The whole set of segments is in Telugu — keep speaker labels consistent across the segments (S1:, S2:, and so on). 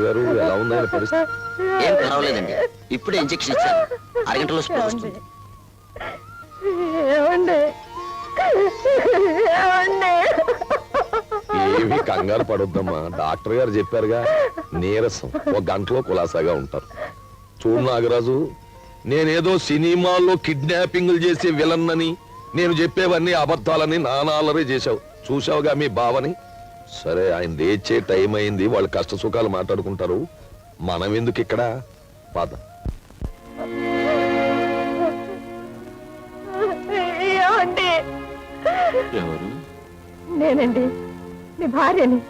S1: డాక్టర్ గారు ఎలా ఉంది ఆయన పరిస్థితి?
S2: ఏం పర్వాలేదండి. ఇప్పుడే ఇంజెక్షన్ ఇచ్చాను. అరగంటలో స్పృహ వస్తుంది.
S3: ఏమండి? ఏమండి?
S1: ఏమి కంగారు పడొద్దమ్మా. డాక్టర్ గారు చెప్పారుగా నీరసం ఒక గంటలో కులాసాగా ఉంటారు. చూడు నాగరాజు నేనేదో సినిమాల్లో కిడ్నాపింగ్లు చేసే విలన్నని నేను చెప్పేవన్నీ అబద్ధాలని నానాలరే చేశావు. చూసావుగా మీ బావని? సరే ఆయన లేచే టైం అయింది. వాళ్ళు కష్ట సుఖాలు మాట్లాడుకుంటారు. మనం ఎందుకు ఇక్కడ? పద.
S2: ఎవరు?
S3: నేనండి. మీ భార్యని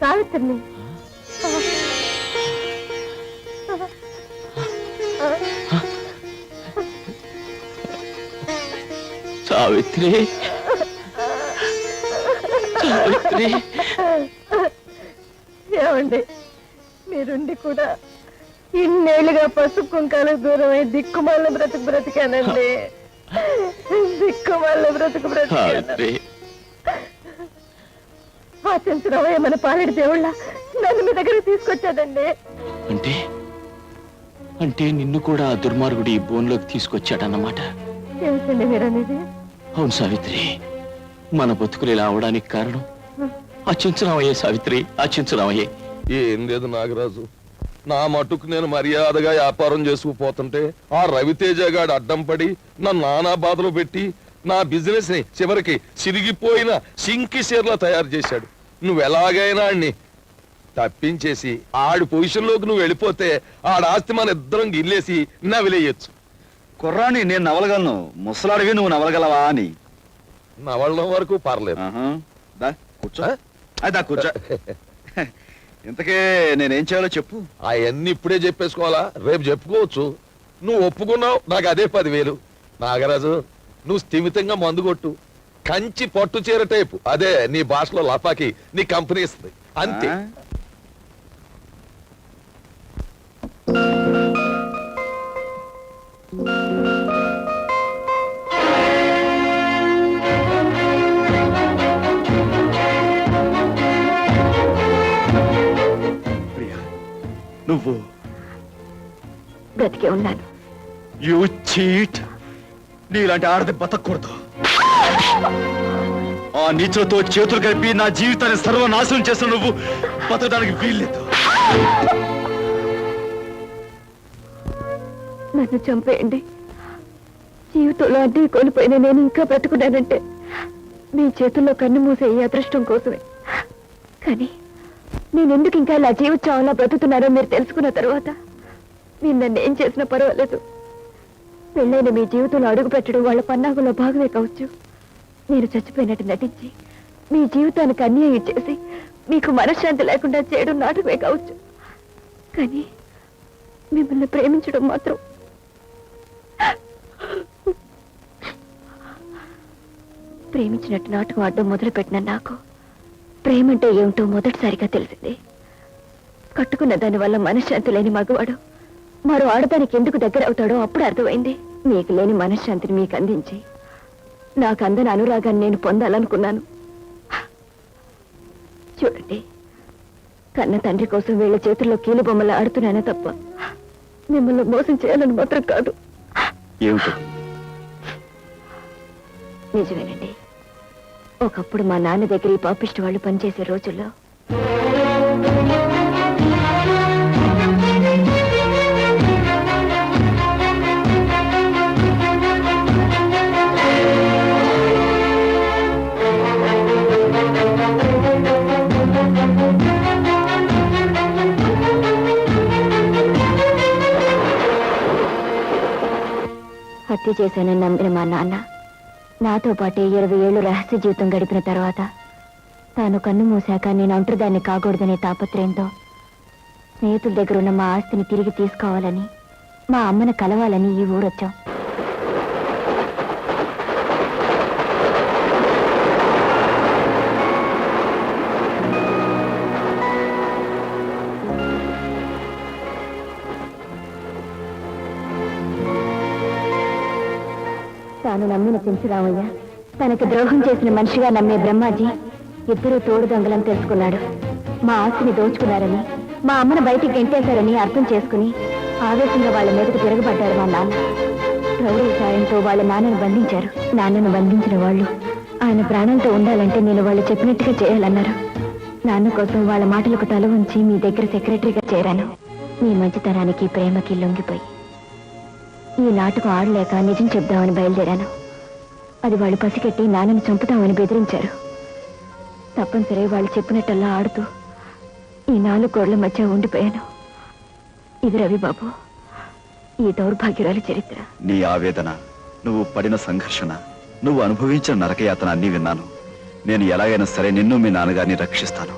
S3: సావిత్రిని.
S2: సావిత్రి. సావిత్రి.
S3: ఏమండి మీరుండి కూడా ఇన్నేళ్ళుగా పసుపు కుంకాలు దూరమై దిక్కుమాల బ్రతుకు బ్రతికానండి. దిక్కుమాల బ్రతుకు బ్రతికాను. ఆశించడమే మన పాలెడి దేవుళ్ళ. నన్ను మీ దగ్గర తీసుకొచ్చాడండి.
S2: అంటే? అంటే నిన్ను కూడా ఆ దుర్మార్గుడి ఈ బోన్లోకి తీసుకొచ్చాడన్నమాట.
S3: ఏమిటండి మీరనేది?
S2: అవును సావిత్రి. మన బతుకులు ఇలా అవడానికి కారణం? అచ్చించరామయ్యే సావిత్రి అచ్చించరామయ్యే
S1: ఏం లేదు నాగరాజు? నా మటుకు నేను మర్యాదగా వ్యాపారం చేసుకుపోతుంటే ఆ రవితేజ గాడు అడ్డం పడి నా నానా బాధలు పెట్టి నా బిజినెస్ని చివరికి సిరిగిపోయిన సింకి షేర్లా తయారు చేశాడు. నువ్వు ఎలాగైనా ఆడిని తప్పించేసి ఆడి పొజిషన్లోకి నువ్వు వెళ్ళిపోతే ఆడ ఆస్తి మన ఇద్దరం గిల్లేసి నవిలేయచ్చు.
S4: కుర్రాని నేను నవలగలను. ముసలాడివి నువ్వు నవలగలవా అని.
S1: నవళ్ళం వరకు పర్లేదు.
S4: కూర్చో.
S1: ఆ?
S4: ఆ, దా కూర్చో. ఇంతకే నేనేం చేయాలో చెప్పు.
S1: అవన్నీ ఇప్పుడే చెప్పేసుకోవాలా? రేపు చెప్పుకోవచ్చు. నువ్వు ఒప్పుకున్నావు నాకు అదే పదివేలు. నాగరాజు నువ్వు స్థిమితంగా మందు కొట్టు. కంచి పట్టు చీర టైపు. అదే నీ భాషలో లపాకి నీ కంపెనీ ఇస్తుంది. అంతే.
S4: నువ్వు.
S3: బ్రతికే ఉన్నాను.
S4: యు చీట్ నీలాంటి ఆడది బతకూడదు. ఆ నీచులతో చేతులు కలిపి నా జీవితాన్ని సర్వనాశనం చేసిన నువ్వు బతకడానికి వీల్లేదు.
S3: నన్ను చంపేయండి. జీవితంలో అడ్డీ కోల్పోయిన నేను ఇంకా బ్రతుకున్నానంటే మీ చేతుల్లో కన్ను మూసే ఈ అదృష్టం కోసమే. కానీ నేను ఎందుకు ఇంకా ఇలా జీవించాలా బ్రతుకుతున్నారో మీరు తెలుసుకున్న తర్వాత మీరు నన్ను ఏం చేసినా పర్వాలేదు. పెళ్ళైన మీ జీవితంలో అడుగు పెట్టడం వాళ్ళ పన్నాగులో భాగమే కావచ్చు. మీరు చచ్చిపోయినట్టు నటించి మీ జీవితానికి అన్యాయం చేసి మీకు మనశ్శాంతి లేకుండా చేయడం నాటకమే కావచ్చు. కానీ మిమ్మల్ని ప్రేమించడం మాత్రం ప్రేమించినట్టు నాటకం ఆడడం మొదలుపెట్టిన నాకు ప్రేమంటే ఏమిటో మొదటిసారిగా తెలిసింది. కట్టుకున్న దాని వల్ల మనశ్శాంతి లేని మగవాడు మరో ఆడదానికి ఎందుకు దగ్గర అవుతాడో అప్పుడు అర్థమైంది. మీకు లేని మనశ్శాంతిని మీకు అందించి నాకు అందని అనురాగాన్ని నేను పొందాలనుకున్నాను. చూడండి కన్న తండ్రి కోసం వీళ్ళ చేతుల్లో కీలు బొమ్మలు ఆడుతున్నానే తప్ప మిమ్మల్ని మోసం చేయాలని మాత్రం కాదు. నిజమేనండి. ఒకప్పుడు మా నాన్న దగ్గర ఈ పాపిష్టి వాళ్ళు పనిచేసే రోజుల్లో హత్య చేశానని నమ్మిన మా నాన్న నాతో పాటే ఇరవై ఏళ్ళు రహస్య జీవితం గడిపిన తర్వాత తాను కన్ను మూసాక నేను అంటుదాన్ని కాకూడదనే తాపత్రయంతో స్నేహితుల దగ్గర ఉన్న మా ఆస్తిని తిరిగి తీసుకోవాలని మా అమ్మను కలవాలని ఈ ఊరొచ్చాం. తాను నమ్మిన పెంచురామయ్య తనకు ద్రోహం చేసిన మనిషిగా నమ్మే బ్రహ్మాజీ ఇద్దరు తోడు దొంగలని తెలుసుకున్నాడు. మా ఆస్తిని దోచుకున్నారని మా అమ్మను బయటికి గెంటేశారని అర్థం చేసుకుని ఆవేశంగా వాళ్ళ మీదకు తిరగబడ్డారు మా నాన్న. రౌడీ సాయంతో వాళ్ళ నాన్నను బంధించారు. నాన్నను బంధించిన వాళ్ళు ఆయన ప్రాణంతో ఉండాలంటే నేను వాళ్ళు చెప్పినట్టుగా చేయాలన్నారు. నాన్న కోసం వాళ్ళ మాటలకు తల ఉంచి మీ దగ్గర సెక్రటరీగా చేరాను. మీ మంచితనానికి ప్రేమకి లొంగిపోయి. ఈ నాటకం ఆడలేక నిజం చెప్దామని బయలుదేరాను. అది వాళ్ళు పసిగట్టి నాన్నను చంపుతామని బెదిరించారు. తప్పనిసరి వాళ్ళు చెప్పినట్టల్లా ఆడుతూ ఈ నాలుగు గోళ్ళ మధ్య ఉండిపోయాను. ఇది రవి బాబు ఈ దౌర్భాగ్యురాలి చరిత్ర.
S4: నీ ఆవేదన నువ్వు పడిన సంఘర్షణ నువ్వు అనుభవించిన నరకయాతన అన్ని విన్నాను. నేను ఎలాగైనా సరే నిన్ను మీ నాన్నగారిని రక్షిస్తాను.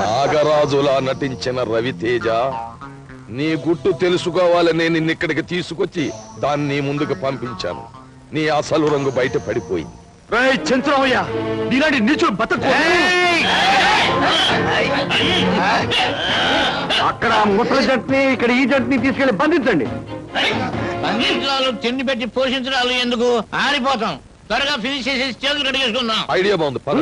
S1: నాగరాజులా నటించిన రవితేజ నీ గుట్టు తెలుసుకోవాలని నిన్ను ఇక్కడికి తీసుకొచ్చి దాన్ని నీ ముందుకు పంపించాను. నీ అసలు రంగు బయట పడిపోయింది.
S4: చంద్రమయ్య నీలాంటి నీచుడు బతకు
S5: అక్కడ ముసలి చట్నీ ఇక్కడ ఈ చట్నీ తీసుకెళ్ళి బంధించండి.
S6: అందించడాలు తిండి పెట్టి పోషించడాలు ఎందుకు? ఆరిపోతాం. త్వరగా ఫినిష్ చేసేసి చేతులు కడిగేసుకుందాం.
S1: ఐడియా బాగుంది పద